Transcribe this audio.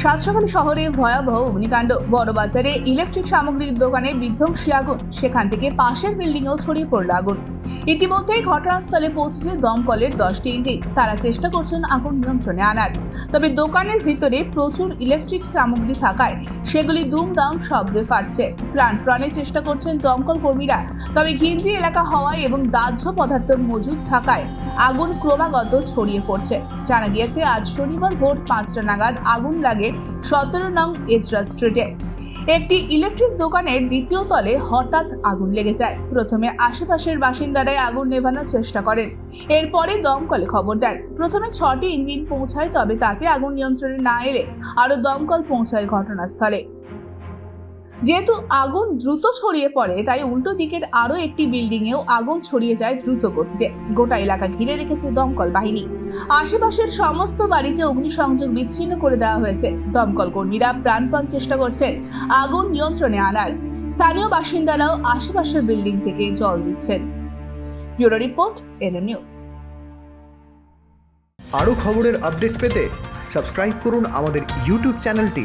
সাত সকালে শহরে ভয়াবহ অগ্নিকাণ্ড। বড়বাজারে ইলেকট্রিক সামগ্রীর দোকানে বিধ্বংসী আগুন। সেখান থেকে পাশের বিল্ডিংয়েও ছড়িয়ে পড়ল আগুন। ইতিমধ্যেই ঘটনাস্থলে পৌঁছেছে দমকলের দশটি ইঞ্জিন। তারা চেষ্টা করছেন আগুন নিয়ন্ত্রণে আনার। তবে দোকানের ভিতরে প্রচুর ইলেকট্রিক সামগ্রী থাকায় সেগুলি দুমদাম শব্দে ফাটছে। প্রাণ প্রাণে চেষ্টা করছেন দমকল কর্মীরা। তবে ঘিঞ্জি এলাকা হওয়ায় এবং দাহ্য পদার্থ মজুদ থাকায় আগুন ক্রমাগত ছড়িয়ে পড়ছে। জানা গিয়েছে, আজ শনিবার ভোর পাঁচটা নাগাদ আগুন লাগে সতেরো নং এজরা স্ট্রিটে। একটি ইলেকট্রিক দোকানের দ্বিতীয় তলে হঠাৎ আগুন লেগে যায়। প্রথমে আশেপাশের বাসিন্দারাই আগুন নেভানোর চেষ্টা করেন। এরপরে দমকলে খবর দেন। প্রথমে ছটি ইঞ্জিন পৌঁছায়, তবে তাতে আগুন নিয়ন্ত্রণে না এলে আরও দমকল পৌঁছায় ঘটনাস্থলে। যেহেতু আগুন দ্রুত ছড়িয়ে পড়ে, তাই উল্টো দিকের আরও একটি বিল্ডিংয়েও আগুন ছড়িয়ে যায় দ্রুত গতিতে। গোটা এলাকা ঘিরে রেখেছে দমকল বাহিনী। আশেপাশের সমস্ত বাড়িতে অগ্নিসংযোগ বিচ্ছিন্ন করে দেওয়া হয়েছে। দমকল কর্মীরা প্রাণপণ চেষ্টা করছেন আগুন নিয়ন্ত্রণে আনার। স্থানীয় বাসিন্দারাও আশেপাশের বিল্ডিং থেকে জল দিচ্ছেন। Bureau report, NM news. আরও খবরের আপডেট পেতে সাবস্ক্রাইব করুন আমাদের ইউটিউব চ্যানেলটি।